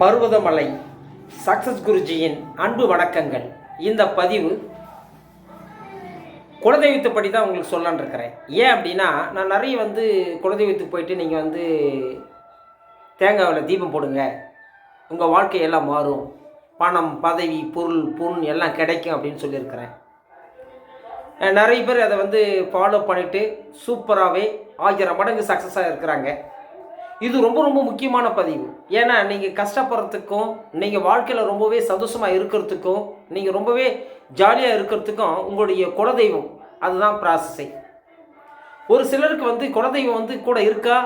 Parvathamalai. Success குருஜியின் அன்பு வணக்கங்கள். இந்த பதிவு குலதெய்வத்தை தான் உங்களுக்கு சொல்லலான்னு இருக்கிறேன். ஏன் அப்படின்னா நான் நிறைய வந்து குலதெய்வத்துக்கு போயிட்டு நீங்கள் வந்து தேங்காவில் தீபம் போடுங்க. உங்கள் வாழ்க்கையெல்லாம் மாறும். பணம் பதவி பொருள் புண் எல்லாம் கிடைக்கும் அப்படின்னு சொல்லியிருக்கிறேன். நிறைய பேர் அதை வந்து ஃபாலோ பண்ணிவிட்டு சூப்பராகவே ஆயிரம் மடங்கு சக்ஸஸாக இருக்கிறாங்க. இது ரொம்ப ரொம்ப முக்கியமான பதிவு. ஏன்னா நீங்கள் கஷ்டப்படுறதுக்கும் நீங்கள் வாழ்க்கையில் ரொம்பவே சந்தோஷமாக இருக்கிறதுக்கும் நீங்கள் ரொம்பவே ஜாலியாக இருக்கிறதுக்கும் உங்களுடைய குலதெய்வம். அதுதான் ப்ராசஸை ஒரு சிலருக்கு வந்து குலதெய்வம் வந்து கூட இருக்கா?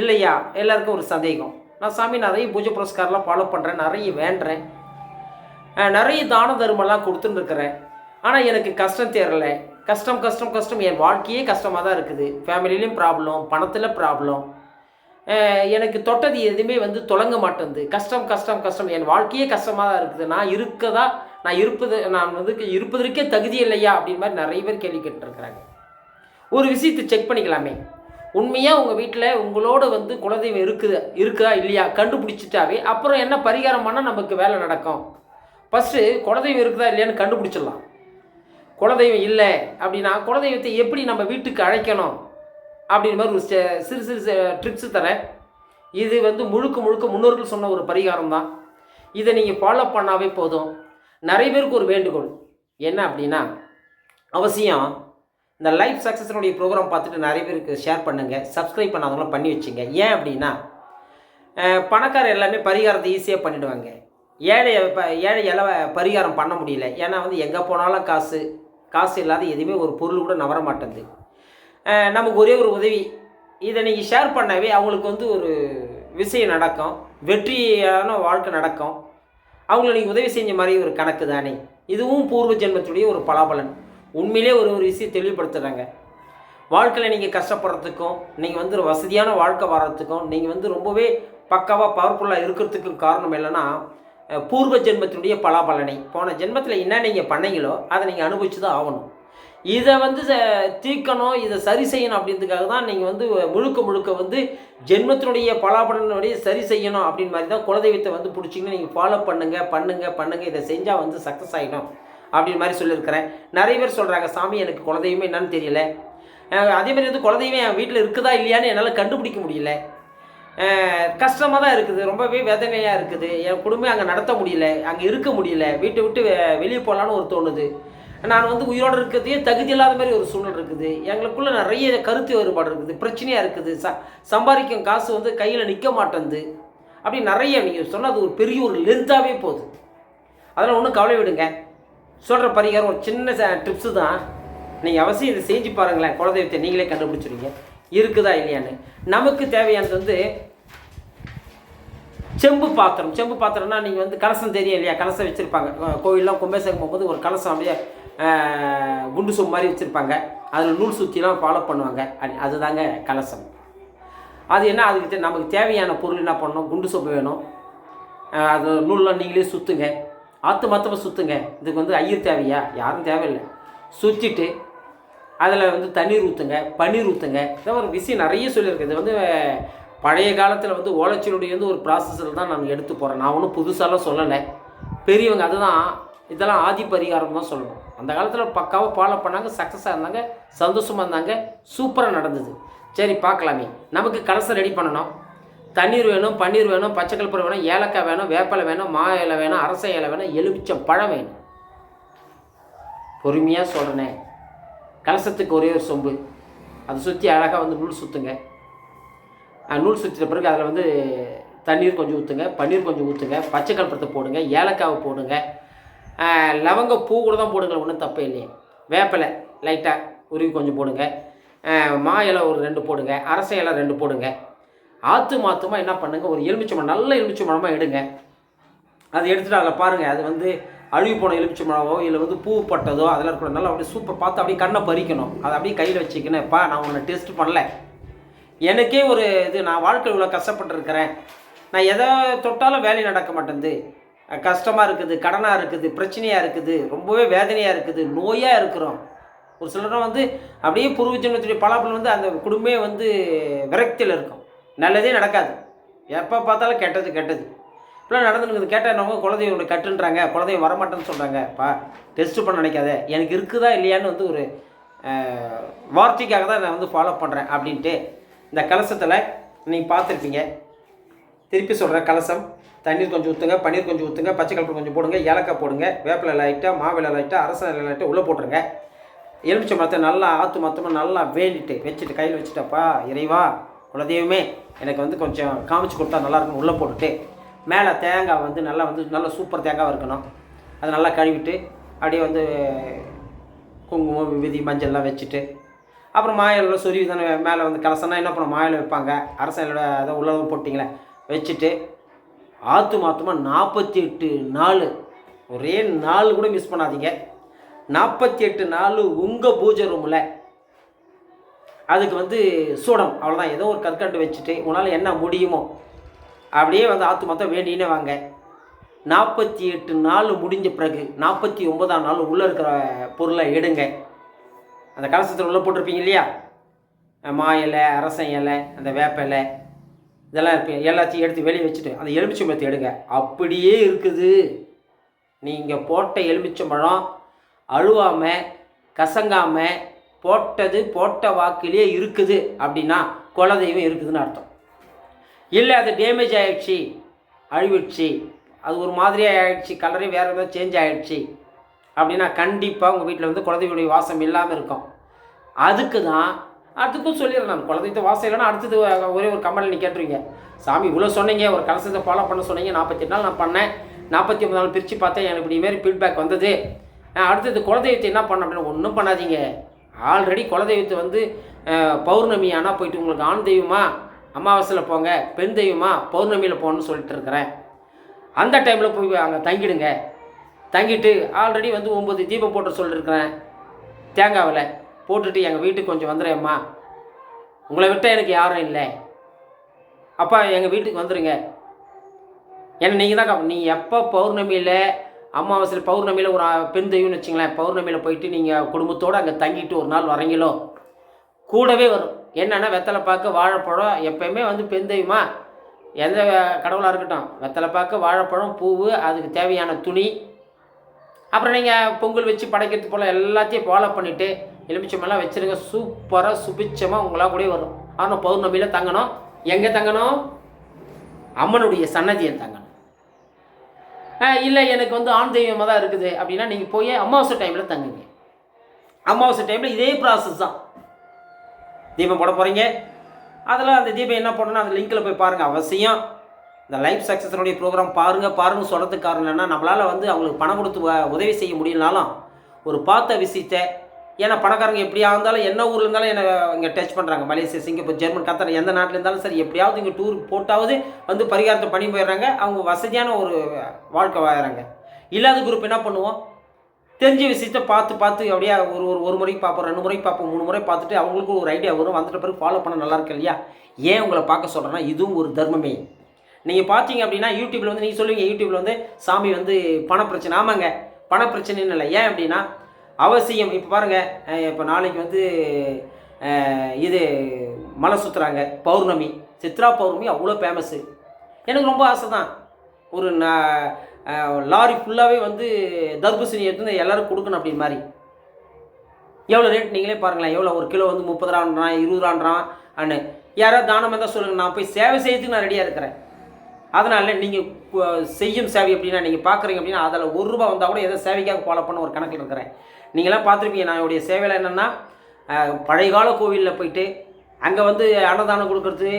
இல்லையா? எல்லாருக்கும் ஒரு சந்தேகம். நான் சாமி நிறைய பூஜை புரஸ்காரெலாம் ஃபாலோ பண்ணுறேன் நிறைய வேண்டுறேன் நிறைய தான தர்மம்லாம் கொடுத்துன்னு இருக்கிறேன் ஆனால் எனக்கு கஷ்டம் தேரல கஷ்டம் கஷ்டம் கஷ்டம். என் வாழ்க்கையே கஷ்டமாக தான் இருக்குது ஃபேமிலிலையும் ப்ராப்ளம் பணத்தில் ப்ராப்ளம் எனக்கு தொட்டது எதுவுமே வந்து தொடங்க மாட்டேங்குது கஷ்டம் கஷ்டம் கஷ்டம். என் வாழ்க்கையே கஷ்டமாக தான் இருக்குது. நான் இருக்கதா நான் இருப்பது நான் வந்து இருப்பதற்கே தகுதி இல்லையா அப்படின்னு மாதிரி நிறைய பேர் கேள்வி கேட்டுருக்குறாங்க. ஒரு விஷயத்தை செக் பண்ணிக்கலாமே. உண்மையாக உங்கள் வீட்டில் உங்களோட வந்து குலதெய்வம் இருக்குது இருக்குதா இல்லையா? கண்டுபிடிச்சிட்டாவே அப்புறம் என்ன பரிகாரம் பண்ணால் நமக்கு வேலை நடக்கும்? ஃபஸ்ட்டு குலதெய்வம் இருக்குதா இல்லையான்னு கண்டுபிடிச்சிடலாம். குலதெய்வம் இல்லை அப்படின்னா குலதெய்வத்தை எப்படி நம்ம வீட்டுக்கு அழைக்கணும்? அப்படின்ற மாதிரி ஒரு சிறு சிறு ட்ரிப்ஸு தரேன். இது வந்து முழுக்க முழுக்க முன்னோர்கள் சொன்ன ஒரு பரிகாரம் தான். இதை நீங்கள் ஃபாலோ பண்ணாவே போதும். நிறைய பேருக்கு ஒரு வேண்டுகோள். என்ன அப்படின்னா அவசியம் இந்த லைஃப் சக்ஸஸ்னுடைய ப்ரோக்ராம் பார்த்துட்டு நிறைய பேருக்கு ஷேர் பண்ணுங்கள் சப்ஸ்கிரைப் பண்ணாதவங்களும் பண்ணி வச்சுங்க. ஏன் அப்படின்னா பணக்காரர் எல்லாமே பரிகாரத்தை ஈஸியாக பண்ணிவிடுவாங்க ஏழை இப்போ ஏழை எல்லாம் பரிகாரம் பண்ண முடியல. ஏன்னா வந்து எங்கே போனாலும் காசு. காசு இல்லாத எதுவுமே ஒரு பொருள் கூட நவர மாட்டேங்குது நமக்கு ஒரே ஒரு உதவி. இதை நீங்கள் ஷேர் பண்ணவே அவங்களுக்கு வந்து ஒரு விஷயம் நடக்கும். வெற்றியான வாழ்க்கை நடக்கும். அவங்கள நீங்கள் உதவி செஞ்ச மாதிரி ஒரு கணக்கு தானே. இதுவும் பூர்வ ஜென்மத்துடைய ஒரு பலாபலன். உண்மையிலே ஒரு ஒரு விஷயம் தெளிவுபடுத்துகிறாங்க வாழ்க்கையில் நீங்கள் கஷ்டப்படுறதுக்கும் நீங்கள் வந்து ஒரு வசதியான வாழ்க்கை வர்றதுக்கும் நீங்கள் வந்து ரொம்பவே பக்காவாக பவர்ஃபுல்லாக இருக்கிறதுக்கும் காரணம் இல்லைன்னா பூர்வ ஜென்மத்தினுடைய பலாபலனை. போன ஜென்மத்தில் என்ன நீங்கள் பண்ணீங்களோ அதை நீங்கள் அனுபவிச்சு தான் ஆகணும். இதை வந்து ச- தீர்க்கணும் இதை சரி செய்யணும் அப்படின்றதுக்காக தான் நீங்கள் வந்து முழுக்க முழுக்க வந்து ஜென்மத்தினுடைய பலாபலனுடைய சரி செய்யணும் அப்படின்னு மாதிரி தான் குலதெய்வத்தை வந்து பிடிச்சிங்கன்னா நீங்கள் ஃபாலோ பண்ணுங்கள் பண்ணுங்கள் பண்ணுங்கள் இதை செஞ்சால் வந்து சக்ஸஸ் ஆகிடும் அப்படின்னு மாதிரி சொல்லியிருக்கிறேன். நிறைய பேர் சொல்கிறாங்க சாமி எனக்கு குலதெய்வமே என்னன்னு தெரியல. அதே மாதிரி வந்து குலதெய்வம் என் வீட்டில் இருக்குதா இல்லையான்னு என்னால் கண்டுபிடிக்க முடியல. கஷ்டமாக தான் இருக்குது. ரொம்பவே வேதனையாக இருக்குது. என் குடும்பம் அங்கே நடத்த முடியல. அங்கே இருக்க முடியல. வீட்டை விட்டு வெளியே போகலான்னு ஒரு தோணுது. நான் வந்து உயிரோடு இருக்கிறதே தகுதி இல்லாத மாதிரி ஒரு சூழ்நிலை இருக்குது. எங்களுக்குள்ள நிறைய கருத்து வேறுபாடு இருக்குது. பிரச்சனையாக இருக்குது. ச சம்பாதிக்கும் காசு வந்து கையில் நிற்க மாட்டேங்குது அப்படி நிறைய நீங்கள் சொன்னது ஒரு பெரிய ஒரு லென்த்தாகவே போகுது. அதெல்லாம் ஒன்றும் கவலை விடுங்க. சொல்கிற பரிகாரம் ஒரு சின்ன டிப்ஸு தான். நீங்கள் அவசியம் இதை செஞ்சு பாருங்களேன். குலதெய்வத்தை நீங்களே கண்டுபிடிச்சிருவீங்க. இருக்குதா இல்லையான்னு. நமக்கு தேவையானது வந்து செம்பு பாத்திரம். செம்பு பாத்திரம்னா நீங்கள் வந்து கலசம் தெரியும் இல்லையா? கலசம் வச்சுருப்பாங்க. கோயிலெலாம் கும்பேசகம் போகும்போது ஒரு கலசம் அப்படியே குண்டு சொம்பு மாதிரி வச்சுருப்பாங்க. அதில் நூல் சுற்றிலாம் ஃபாலோ பண்ணுவாங்க. அது அதுதாங்க கலசம். அது என்ன? அதுக்கு நமக்கு தேவையான பொருள் என்ன பண்ணணும்? குண்டு சொம்பு வேணும். அது நூல்லாம் நீங்களே சுற்றுங்க ஆற்று மொத்தமாக சுற்றுங்க இதுக்கு வந்து ஐயர் தேவையா? யாரும் தேவையில்லை. சுற்றிட்டு அதில் வந்து தண்ணீர் ஊற்றுங்க பன்னீர் ஊற்றுங்க இந்த ஒரு விஷயம் நிறைய சொல்லியிருக்கு. இது வந்து பழைய காலத்தில் வந்து ஓலைச்சுவடி வந்து ஒரு ப்ராசஸில் தான் நான் எடுத்து போகிறேன் நான் ஒன்றும் புதுசாலாம் சொல்லலை. பெரியவங்க அதுதான் இதெல்லாம் ஆதி பரிகாரம் தான் சொல்லணும். அந்த காலத்தில் பக்காவாக ஃபாலோ பண்ணாங்க சக்ஸஸாக இருந்தாங்க சந்தோஷமாக இருந்தாங்க சூப்பராக நடந்தது. சரி பார்க்கலாமே. நமக்கு கலசம் ரெடி பண்ணணும். தண்ணீர் வேணும் பன்னீர் வேணும் பச்சை கற்பூரம் வேணும் ஏலக்காய் வேணும் வேப்பலை வேணும் மா இலை வேணும் அரச இலை வேணும் எலுமிச்சம் பழம் வேணும். பொறுமையாக சொல்கிறேனே கலசத்துக்கு ஒரே ஒரு சொம்பு. அதை சுற்றி அழகாக வந்து நூல் சுற்றுங்க நூல் சுற்றின பிறகு அதில் வந்து தண்ணீர் கொஞ்சம் ஊற்றுங்க பன்னீர் கொஞ்சம் ஊற்றுங்க பச்சை கற்பூரத்தை போடுங்க ஏலக்காவை போடுங்க. லவங்க பூ கூட தான் போடுங்க ஒன்றும் தப்பே இல்லையே. வேப்பிலை லைட்டாக உருவி கொஞ்சம் போடுங்க. மா இலை ஒரு ரெண்டு போடுங்க அரச இலை ரெண்டு போடுங்க. ஆற்று மாற்றுமா என்ன பண்ணுங்கள் ஒரு எலுமிச்சம்பழம் நல்ல எலுமிச்சம்பழமாக எடுங்க. அது எடுத்துகிட்டு அதில் பாருங்கள் அது வந்து அழுகி போன எலுமிச்சம்பழமோ இல்லை வந்து பூ பட்டதோ அதெல்லாம் இருக்கணும் நல்லா அப்படியே சூப்பர் பார்த்து அப்படியே கண்ணை பறிக்கணும். அதை அப்படியே கையில் வச்சுக்கினேப்பா நான் உன்னை டெஸ்ட் பண்ணல. எனக்கே ஒரு இது நான் வாழ்க்கை இவ்வளோ கஷ்டப்பட்டுருக்கிறேன். நான் எதை தொட்டாலும் வேலை நடக்க மாட்டேங்குது. கஷ்டமாக இருக்குது கடனாக இருக்குது பிரச்சனையாக இருக்குது ரொம்பவே வேதனையாக இருக்குது நோயாக இருக்கிறோம். ஒரு சிலரும் வந்து அப்படியே பூர்வ ஜென்மத்துடைய வந்து அந்த குடும்பமே வந்து விரக்தியில் இருக்கும். நல்லதே நடக்காது. எப்போ பார்த்தாலும் கெட்டது கெட்டது. இப்படிலாம் நடந்துருக்குது. கேட்டால் என்னவங்க குலதெய்வம் கட்டுன்றாங்க குலதெய்வம் வரமாட்டேன்னு சொல்கிறாங்கப்பா டெஸ்ட் பண்ண நினைக்காத. எனக்கு இருக்குதா இல்லையான்னு வந்து ஒரு வார்த்தைக்காக தான் நான் வந்து ஃபாலோ பண்ணுறேன் அப்படின்ட்டு இந்த கலசத்தில் நீங்கள் பார்த்துருப்பீங்க. திருப்பி சொல்கிறேன் கலசம். தண்ணீர் கொஞ்சம் ஊற்றுங்க பன்னீர் கொஞ்சம் ஊற்றுங்க பச்சை கலப்பு கொஞ்சம் போடுங்க ஏலக்காய் போடுங்க வேப்பிலை லைட்டாக மாவிலை லைட்டாக அரச லைட்டாக உள்ளே போட்டுருங்க. எலுமிச்சை மரத்தை நல்லா ஆற்று மொத்தமாக நல்லா வேண்டிட்டு வச்சுட்டு கையில் வச்சுட்டப்பா இறைவா குலதெய்வமே எனக்கு வந்து கொஞ்சம் காமிச்சு கொடுத்தா நல்லாயிருக்கும் உள்ளே போட்டுட்டு மேலே தேங்காய் வந்து நல்லா வந்து நல்லா சூப்பர் தேங்காய் இருக்கணும். அதை நல்லா கழுவிட்டு அப்படியே வந்து குங்குமம் விதி மஞ்சள்லாம் வச்சுட்டு அப்புறம் மாயிலில் சொருவி தானே மேலே வந்து கலசம்னா என்ன பண்ண மாயில் வைப்பாங்க. அரசனோட அதை உள்ளதும் போட்டிங்களே. வச்சுட்டு ஆற்று மாத்தமாக நாற்பத்தி எட்டு நாள். ஒரே நாள் கூட மிஸ் பண்ணாதீங்க. நாற்பத்தி எட்டு நாள் உங்கள் பூஜை ரூமில் அதுக்கு வந்து சூடம். அவ்வளோதான் ஏதோ ஒரு கற்கண்டு வச்சுட்டு உன்னால் என்ன முடியுமோ அப்படியே வந்து ஆற்று மாத்தம் வேண்டினே வாங்க. நாற்பத்தி எட்டு நாள் முடிஞ்ச பிறகு நாற்பத்தி ஒன்பதாம் நாள் உள்ளே இருக்கிற பொருளை எடுங்க. அந்த கலசத்தில் உள்ளே போட்டிருப்பீங்க இல்லையா? மா இலை அரசன் இலை அந்த வேப்ப இலை இதெல்லாம் இருப்பீங்க எல்லாத்தையும் எடுத்து வெளியே வச்சுட்டு அந்த எலுமிச்சம்பழத்தை எடுங்க. அப்படியே இருக்குது. நீங்கள் போட்ட எலுமிச்சம்பழம் அழுவாமல் கசங்காமல் போட்டது போட்ட வாக்கிலே இருக்குது அப்படின்னா குலதெய்வம் இருக்குதுன்னு அர்த்தம். இல்லை அது டேமேஜ் ஆகிடுச்சி அழிவிடுச்சு அது ஒரு மாதிரியாக ஆகிடுச்சி கலரே வேறு ஏதாவது சேஞ்ச் ஆகிடுச்சி அப்படின்னா கண்டிப்பாக உங்கள் வீட்டில் வந்து குலதெய்வனுடைய வாசம் இல்லாமல் இருக்கும். அதுக்கு தான் அதுக்கும் சொல்லிடுறேன் நான். குலதெய்வத்தை வாசம் இல்லைன்னா அடுத்தது ஒரே ஒரு கமெண்ட்ல நீ கேட்டுருவீங்க. சாமி இவ்வளோ சொன்னீங்க ஒரு கலசத்தை ஃபாலோ பண்ண சொன்னீங்க நாற்பத்தெட்டு நாள் நான் பண்ணேன். நாற்பத்தி ஒன்பது நாள் பிரித்து பார்த்தேன் எனக்கு இப்படி மாரி ஃபீட்பேக் வந்தது. அடுத்தது குலதெய்வத்தை என்ன பண்ண அப்படின்னு ஒன்றும் பண்ணாதீங்க. ஆல்ரெடி குலதெய்வத்தை வந்து பௌர்ணமி ஆனால் போயிட்டு உங்களுக்கு ஆண் தெய்வமா அமாவாசையில் போங்க பெண் தெய்வமா பௌர்ணமியில் போகணும்னு சொல்லிட்டு இருக்கிறேன். அந்த டைமில் போய் அங்கே தங்கிடுங்க. தங்கிட்டு ஆல்ரெடி வந்து ஒம்பது தீபம் போட்டு சொல்லியிருக்கிறேன் தேங்காவில் போட்டுட்டு எங்கள் வீட்டுக்கு கொஞ்சம் வந்துடுறேம்மா. உங்களை விட்டால் எனக்கு யாரும் இல்லை. அப்பா எங்கள் வீட்டுக்கு வந்துடுங்க ஏன்னா நீங்கள் தான் நீங்கள் நீ எப்போ பௌர்ணமியில் அமாவாசையில் பௌர்ணமியில் ஒரு பெண் தெய்வம்னு வச்சுங்களேன் பௌர்ணமியில் போயிட்டு நீங்கள் குடும்பத்தோடு அங்கே தங்கிட்டு ஒரு நாள் வரீங்களோ? கூடவே வரும். என்னென்னா வெத்தலை பார்க்க வாழைப்பழம் எப்பயுமே வந்து பெண் தெய்வமா? எந்த கடவுளாக இருக்கட்டும். வெத்தலை பார்க்க வாழைப்பழம் பூவு அதுக்கு தேவையான துணி அப்புறம் நீங்கள் பொங்கல் வச்சு படைக்கிறது போல் எல்லாத்தையும் ஃபாலோ பண்ணிவிட்டு எலுமிச்சமெல்லாம் வச்சுருங்க. சூப்பராக சுபிச்சமாக உங்களாக கூட வரும் ஆனால் பௌர்ணமியில் தங்கணும். எங்கே தங்கணும்? அம்மனுடைய சன்னதியை தங்கணும். இல்லை எனக்கு வந்து ஆண் தெய்வமாக தான் இருக்குது. அப்படின்னா நீங்கள் போய் அமாவாசை டைமில் தங்குங்க. அமாவாசை டைமில் இதே ப்ராசஸ் தான். தீபம் போட போகிறீங்க அதில் அந்த தீபம் என்ன பண்ணணும் அந்த லிங்க்கில் போய் பாருங்கள் அவசியம். இந்த லைஃப் சக்ஸஸனுடைய ப்ரோக்ராம் பாருங்கள் பாருங்கள் சொல்கிறதுக்கு காரணம் என்னன்னா நம்மளால் வந்து அவங்களுக்கு பணம் கொடுத்து வ- உதவி செய்ய முடியலனாலும் ஒரு பார்த்த விஷயத்தை ஏன்னா பணக்காரங்க எப்படியா இருந்தாலும் என்ன ஊரில் இருந்தாலும் என்னை இங்கே டச் பண்ணுறாங்க மலேசியா சிங்கப்பூர் ஜெர்மன் கத்தார் எந்த நாட்டில் இருந்தாலும் சரி எப்படியாவது இங்கே டூர் போட்டாவது வந்து பரிகாரத்தை பண்ணி போயிடுறாங்க. அவங்க வசதியான ஒரு வாழ்க்கை வாழறாங்க. இல்லாத குரூப் என்ன பண்ணுவோம்? தெரிஞ்ச விஷயத்த பார்த்து பார்த்து அப்படியே ஒரு ஒரு ஒரு முறைக்கு பார்ப்போம் ரெண்டு முறைக்கு பார்ப்போம் மூணு முறை பார்த்துட்டு அவங்களுக்கும் ஒரு ஐடியா வரும். வந்துட்ட பிறகு ஃபாலோ பண்ண நல்லா இருக்கு இல்லையா? ஏன் உங்களை பார்க்க சொல்கிறேன்னா இதுவும் ஒரு தர்மமே. நீங்கள் பார்த்தீங்க அப்படின்னா யூடியூப்பில் வந்து நீங்கள் சொல்லுவீங்க யூடியூப்பில் வந்து சாமி வந்து பண பிரச்சனை ஆமாங்க. பண பிரச்சனைன்னு இல்லை. ஏன் அப்படின்னா அவசியம். இப்போ பாருங்கள் இப்போ நாளைக்கு வந்து இது மலை சுற்றுறாங்க பௌர்ணமி. சித்ரா பௌர்ணமி அவ்வளோ ஃபேமஸ்ஸு எனக்கு ரொம்ப ஆசை தான் ஒரு நான் லாரி ஃபுல்லாகவே வந்து தர்பூசணி எடுத்து எல்லோரும் கொடுக்கணும் அப்படின்னு மாதிரி. எவ்வளோ ரேட் நீங்களே பாருங்களேன். எவ்வளோ? ஒரு கிலோ வந்து முப்பது ரூபான்றான் இருபது ரூபான்றான் அண்ணு. யாராவது தானம் இருந்தால் சொல்லுங்கள் நான் போய் சேவை செய்யறதுக்கு நான் ரெடியாக இருக்கிறேன். அதனால் நீங்கள் செய்யும் சேவை அப்படின்னா நீங்கள் பார்க்குறீங்க அப்படின்னா அதில் ஒரு ரூபா வந்தால் கூட எதோ சேவைக்காக ஃபாலோ பண்ண ஒரு கணக்கில் இருக்கிறேன். நீங்களாம் பார்த்துருப்பீங்க நான் என்னுடைய சேவையில் என்னென்னா பழைய கால கோவிலில் போயிட்டு அங்கே வந்து அன்னதானம் கொடுக்குறது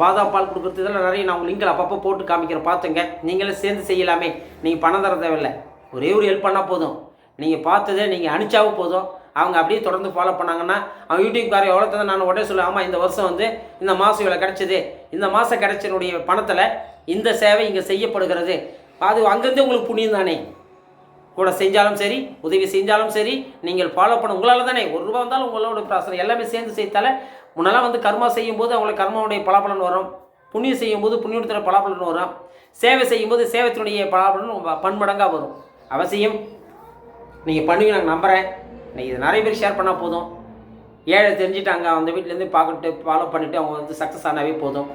பாதாம் பால் கொடுக்குறது இதெல்லாம் நிறைய நான் உங்கள் லிங்கில் அப்பப்போ போட்டு காமிக்கிறேன் பார்த்துங்க. நீங்களே சேர்ந்து செய்யலாமே. நீங்கள் பணம் தர தேவையில்லை. ஒரே ஒரு ஹெல்ப் பண்ணால் போதும். நீங்கள் பார்த்ததை நீங்கள் அனுப்பிச்சாவும் போதும். அவங்க அப்படியே தொடர்ந்து ஃபாலோ பண்ணாங்கன்னா அவன் யூடியூப்காரர் எவ்வளோ தான் நான் உடனே சொல்லுவேன் ஆமாம் இந்த வருஷம் வந்து இந்த மாதம் இவ்வளோ கிடச்சிது. இந்த மாதம் கிடைச்சனுடைய பணத்தில் இந்த சேவை இங்கே செய்யப்படுகிறது. அது அங்கேருந்து உங்களுக்கு புண்ணியம் தானே? கூட செஞ்சாலும் சரி உதவி செஞ்சாலும் சரி நீங்கள் ஃபாலோ பண்ண உங்களால் தானே? ஒரு ரூபா வந்தாலும் உங்களோட பிராசனை எல்லாமே சேர்ந்து செய்தால முன்னெல்லாம் வந்து கர்மா செய்யும்போது அவங்களுக்கு கர்மாவுடைய பலாபலன் வரும். புண்ணியம் செய்யும்போது புண்ணியத்தில் பலாபலன் வரும். சேவை செய்யும்போது சேவத்தினுடைய பலாபலன் பன்மடங்காக வரும். அவசியம். நீங்கள் பண்ணுவீங்க நான் நம்புகிறேன் நீங்கள் இது நிறைய பேர் ஷேர் பண்ணால் போதும். ஏழை தெரிஞ்சுட்டாங்க அந்த வீட்டிலேருந்து பார்க்கட்டு ஃபாலோ பண்ணிவிட்டு அவங்க வந்து சக்ஸஸ் ஆனாவே போதும்.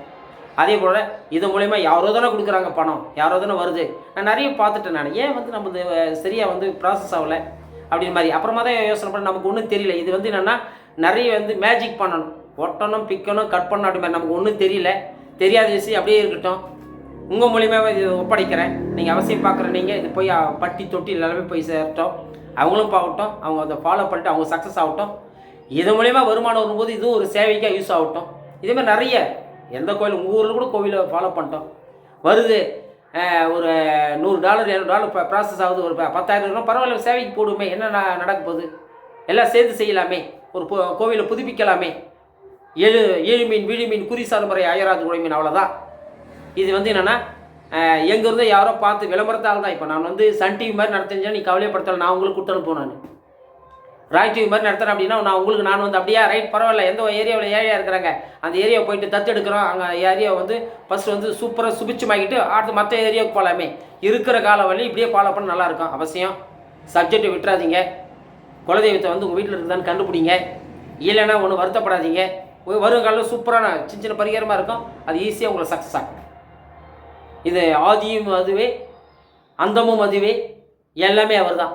அதே போல் இது மூலயமா யாரோ தானே கொடுக்குறாங்க பணம் யாரோ தானே வருது. நான் நிறைய பார்த்துட்டேன் நான். ஏன் வந்து நம்ம சரியாக வந்து ப்ராசஸ் ஆகலை? அப்படின்னு மாதிரி. அப்புறமா தான் யோசனை பண்ண நமக்கு ஒன்றும் தெரியல. இது வந்து என்னென்னா நிறைய வந்து மேஜிக் பண்ணணும். ஒட்டணும் பிக்கணும் கட் பண்ணணும் அப்படி மாதிரி நமக்கு ஒன்றும் தெரியல. தெரியாத விஷயம் அப்படியே இருக்கட்டும். உங்கள் மூலியமாக இது ஒப்படைக்கிறேன். நீங்கள் அவசியம் பார்க்குற நீங்கள் இது போய் பட்டி தொட்டி எல்லாமே போய் சேரட்டும். அவங்களும் பார்க்கட்டும். அவங்க அதை ஃபாலோ பண்ணிட்டு அவங்க சக்ஸஸ் ஆகட்டும். இது மூலயமா வருமானம் வரும்போது இதுவும் ஒரு சேவைக்காக யூஸ் ஆகட்டும். இதேமாதிரி நிறைய எந்த கோயில் உங்கள் ஊரில் கூட கோவிலை ஃபாலோ பண்ணிட்டோம். வருது ஒரு நூறு டாலர் இரநூறு டாலர் ப்ராசஸ் ஆகுது ஒரு பத்தாயிரம் ரூபா பரவாயில்ல சேவைக்கு போடுமே என்ன நடக்க போகுது? எல்லாம் சேர்த்து செய்யலாமே ஒரு கோவிலை புதுப்பிக்கலாமே. ஏழு ஏழு மீன் வீழு மீன் குறிசார் முறை அயராது குழை மீன் அவ்வளோதான் இது வந்து என்னென்னா எங்கேருந்து யாரோ பார்த்து விளம்பரத்தால் தான் இப்போ நான் வந்து சன் டிவி மாதிரி நடத்தினா நீ கவலையப்படுத்தலை நான் உங்களுக்கு கூட்டு அனுப்புவேன் நான். ராய் மாதிரி நடத்துகிறேன் அப்படின்னா நான் உங்களுக்கு நான் வந்து அப்படியே ரைட் பரவாயில்ல எந்த ஏரியாவில் ஏரியா இருக்கிறாங்க? அந்த ஏரியாவை போயிட்டு தத்தெடுக்கிறோம் அங்கே ஏரியாவை வந்து ஃபஸ்ட் வந்து சூப்பராக சுபிச்சமாக்கிட்டு அடுத்து மற்ற ஏரியாவுக்கு போகலாமே இருக்கிற கால வழி இப்படியே ஃபாலோ பண்ண நல்லா இருக்கும். அவசியம். சப்ஜெக்டை விட்டுறாதீங்க. குலதெய்வத்தை வந்து உங்கள் வீட்டில் இருக்குதான்னு கண்டுபிடிங்க. இல்லைன்னா ஒன்றும் வருத்தப்படாதீங்க. வருங்காலம் சூப்பரான சின்ன சின்ன பரிகாரமாக இருக்கும். அது ஈஸியாக உங்களை சக்ஸஸ் ஆகும் இது ஆதியும் அதுவே அந்தமும் அதுவே எல்லாமே அவர் தான்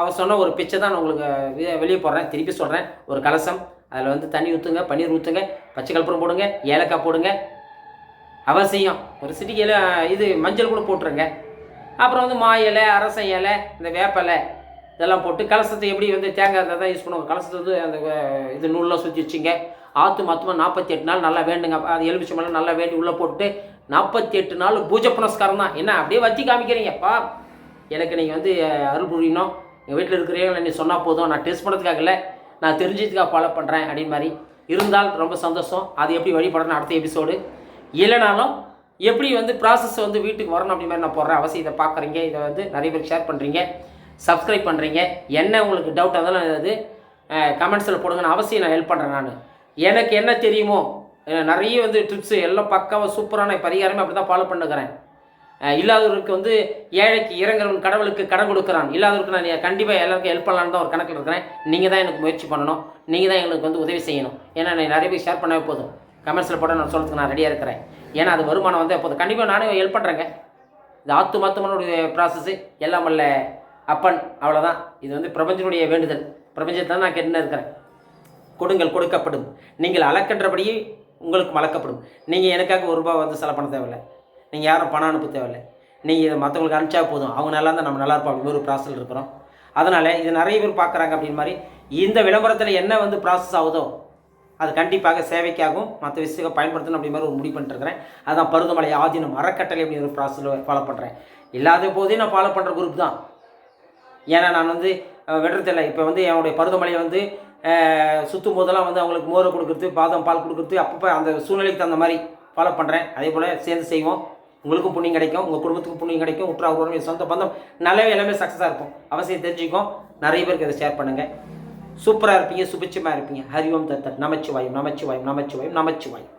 அவர் சொன்ன ஒரு பிச்சை தான் நான் உங்களுக்கு வெளியே போடுறேன். திருப்பி சொல்கிறேன் ஒரு கலசம். அதில் வந்து தண்ணி ஊற்றுங்க பன்னீர் ஊற்றுங்க பச்சை கற்பூரம் போடுங்க ஏலக்காய் போடுங்க. அவசியம். ஒரு சிட்டிக்கையில் இது மஞ்சள் கூட போட்டுருங்க. அப்புறம் வந்து மா இலை அரச இலை இந்த வேப்பலை இதெல்லாம் போட்டு கலசத்தை எப்படி வந்து தேங்காய் தான் யூஸ் பண்ணுவோம். கலசத்தை வந்து அந்த இது நூல்லாம் சுற்றி வச்சுங்க. ஆற்று மொத்தமாக நாற்பத்தி எட்டு நாள் நல்லா வேண்டுங்க. அது எலுமிச்சை மலை நல்லா வேண்டி உள்ளே போட்டு நாற்பத்தி எட்டு நாள் பூஜை புனஸ்காரம் தான். என்ன அப்படியே வச்சு காமிக்கிறீங்கப்பா எனக்கு நீங்கள் வந்து அருள் புரியணும். எங்கள் வீட்டில் இருக்கிறீங்க நீ சொன்னால் போதும் நான் டெஸ்ட் பண்ணுறதுக்காக இல்லை நான் தெரிஞ்சதுக்காக ஃபாலோ பண்ணுறேன் அப்படின்னு மாதிரி இருந்தால் ரொம்ப சந்தோஷம். அது எப்படி வழிபடணும் அடுத்த எபிசோடு இல்லைனாலும் எப்படி வந்து ப்ராசஸ் வந்து வீட்டுக்கு வரணும் அப்படி மாதிரி நான் போடுறேன். அவசியம் இதை பார்க்குறீங்க. இதை வந்து நிறைய பேர் ஷேர் பண்ணுறீங்க சப்ஸ்கிரைப் பண்ணுறீங்க என்ன உங்களுக்கு டவுட் அதெல்லாம் அது கமெண்ட்ஸில் போடுங்கன்னு அவசியம் நான் ஹெல்ப் பண்ணுறேன் நான். எனக்கு என்ன தெரியுமோ நிறைய வந்து ட்ரிப்ஸு எல்லாம் பக்காவாக சூப்பரான பரிகாரமே அப்படி தான் ஃபாலோ பண்ணுக்கிறேன் இல்லாதவருக்கு வந்து ஏழைக்கு இறங்குறவன் கடவுளுக்கு கடன் கொடுக்குறான். இல்லாதவருக்கு நான் கண்டிப்பாக எல்லாருக்கும் ஹெல்ப் பண்ணலான்னு தான் ஒரு கணக்கில் இருக்கிறேன். நீங்கள் தான் எனக்கு முயற்சி பண்ணணும். நீங்கள் தான் எங்களுக்கு வந்து உதவி செய்யணும். ஏன்னா நான் நிறைய பேர் ஷேர் பண்ணவே போதும். கமெண்ட்ஸில் போட நான் சொல்கிறதுக்கு நான் ரெடியாக இருக்கிறேன். ஏன்னா அது வருமானம் வந்து போதும். கண்டிப்பாக நானே ஹெல்ப் பண்ணுறேங்க இது ஆத்து மாத்தமனுடைய ப்ராசஸ்ஸு எல்லாம் வல்ல அப்பன் அவ்வளோதான் இது வந்து பிரபஞ்சனுடைய வேண்டுதல். பிரபஞ்சத்தை நான் கேட்டுன்னு இருக்கிறேன். கொடுங்கள் கொடுக்கப்படும். நீங்கள் அளக்கின்றபடியே உங்களுக்கு வளர்க்கப்படும் நீங்கள் எனக்காக ஒரு ரூபாய் வந்து செலவு பண்ண தேவையில்லை. நீங்கள் யாரும் பணம் அனுப்ப தேவையில்லை. நீங்கள் இதை மற்றவங்களுக்கு அனுப்பிச்சா போதும். அவங்க நல்லா இருந்தால் நம்ம நல்லா இருப்போம். அப்படின்னு ஒரு ப்ராசஸில் இருக்கிறோம். அதனால் இது நிறைய பேர் பார்க்குறாங்க அப்படின்னு மாதிரி இந்த விளம்பரத்தில் என்ன வந்து ப்ராசஸ் ஆகுதோ அது கண்டிப்பாக சேவைக்காகவும் மற்ற விஷயத்துக்கு பயன்படுத்தணும் அப்படி மாதிரி ஒரு முடிவு பண்ணிட்டுருக்கிறேன் அதுதான் பருவமலை ஆதீனம் அறக்கட்டளை அப்படிங்கிற ஒரு ப்ராசஸில் ஃபாலோ பண்ணுறேன் இல்லாத போதே நான் ஃபாலோ பண்ணுற குரூப் தான். ஏன்னா நான் வந்து அஹ், விடுறதில்ல இப்போ வந்து என்னுடைய பருவமலையை வந்து சுற்றும் போதெல்லாம் வந்து அவங்களுக்கு மோரை கொடுக்குறது பாதம் பால் கொடுக்குறது அப்பப்போ அந்த சூழ்நிலைக்கு தகுந்த மாதிரி ஃபாலோ பண்ணுறேன் அதே போல் சேர்ந்து செய்வோம். உங்களுக்கும் புண்ணியம் கிடைக்கும் உங்கள் குடும்பத்துக்கும் புண்ணியம் கிடைக்கும் உற்றார் உறவு சொந்த பந்தம். நல்லாவே எல்லாமே சக்ஸஸாக இருக்கும். அவசியம் தெரிஞ்சுக்கும் நிறைய பேருக்கு இதை ஷேர் பண்ணுங்கள் சூப்பராக இருப்பீங்க சுபிச்சமாக இருப்பீங்க. ஹரி ஓம் தத்தர் நமச்சிவாயும் நமச்சிவாயும் நமச்சிவாயும் நமச்சிவாயும்.